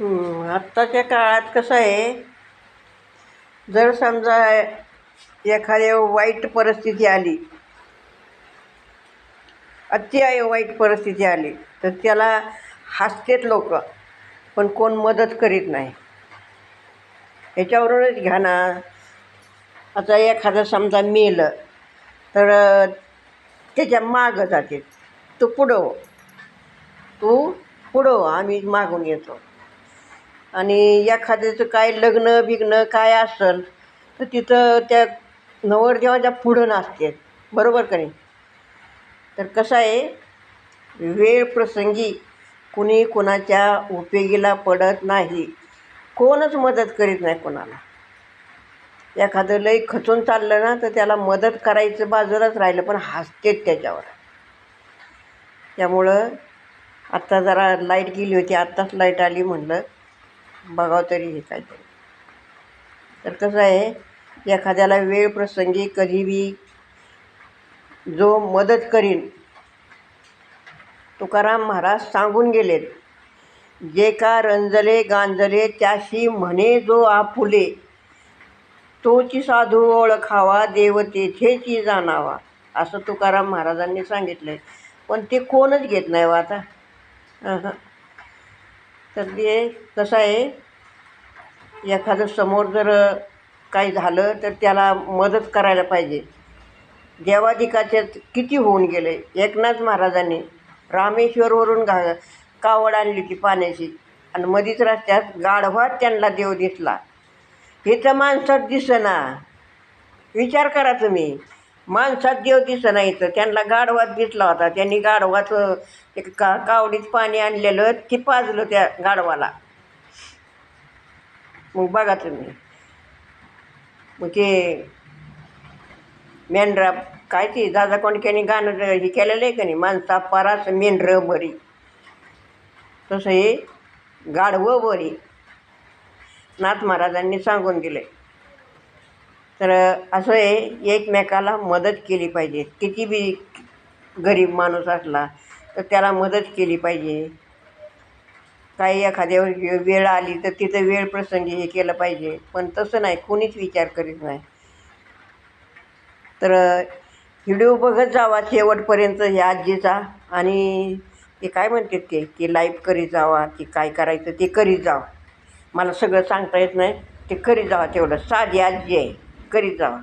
आत्ताच्या काळात कसं आहे जर समजा एखाद्या वाईट परिस्थिती आली अति आहे वाईट परिस्थिती आली तर त्याला हसतेत लोक पण कोण मदत करीत नाही. याच्यावरूनच घ्या ना. आता एखादं समजा मेलं तर त्याच्या मागं जाते. तू पुढं हो. तू पुढं हो, आम्ही मागून येतो. आणि एखाद्याचं काय लग्न बिग्न काय असेल तर तिथं त्या नवरदेवाच्या पुढं नाचते बरोबर का नाही? तर कसं आहे वेळ प्रसंगी कुणी कुणाच्या उपयोगीला पडत नाही. कोणच मदत करीत नाही कोणाला. एखादं लई खचून चाललं ना तर त्याला मदत करायचं बाजूलाच राहिलं पण हसतेच त्याच्यावर. त्यामुळं आत्ता जरा लाइट गेली होती आत्ताच लाइट आली म्हणलं. बघावं तरी हे काहीतरी. तर कसं आहे एखाद्याला वेळ प्रसंगी कधीबी जो मदत करीन तुकाराम महाराज सांगून गेलेत जे का रंजले गांजले त्याशी म्हणे जो आपुले तोची साधू ओळखावा देवतेथेची जाणावा. असं तुकाराम महाराजांनी सांगितलं आहे पण ते कोणच घेत नाही व आता. हां तर ते कसं आहे. एखादं समोर जर काही झालं तर त्याला मदत करायला पाहिजे. देवाधिकाच्यात किती होऊन गेले? एकनाथ महाराजांनी रामेश्वरवरून घा कावड आणली होती पाण्याची. आणि मधीच रस्त्यात गाढवात त्यांना देव दिसला. हे तर माणसात दिसेना. विचार करा तुम्ही. माणसात देव दिसत नाही तर त्यांना गाढवात दिसला होता. त्यांनी गाढवात एक का कावडीत पाणी आणलेलं ते पाजलं त्या गाढवाला. मग बघा तुम्ही. मग ते मेंढरा काय ते दादा कोणक्याने गाणं हे केलेलं आहे का नाही? माणसा पराच मेंढर बरी. तसं हे गाढवं बरी. नाथ महाराजांनी सांगून दिले तर असं आहे एकमेकाला मदत केली पाहिजे. किती बी गरीब माणूस असला तर त्याला मदत केली पाहिजे. काही एखाद्यावर वेळ आली तर तिथं वेळ प्रसंगी हे केलं पाहिजे. पण तसं नाही कोणीच विचार करीत नाही. तर व्हिडिओ बघत जावा शेवटपर्यंत ह्या आजीचा. आणि ते काय म्हणतात ते की लाईफ करीत जावा की काय करायचं ते करीत जावा. मला सगळं सांगता येत नाही ते करीत जावा तेवढं. साधी आजी आहे. करीत जावा.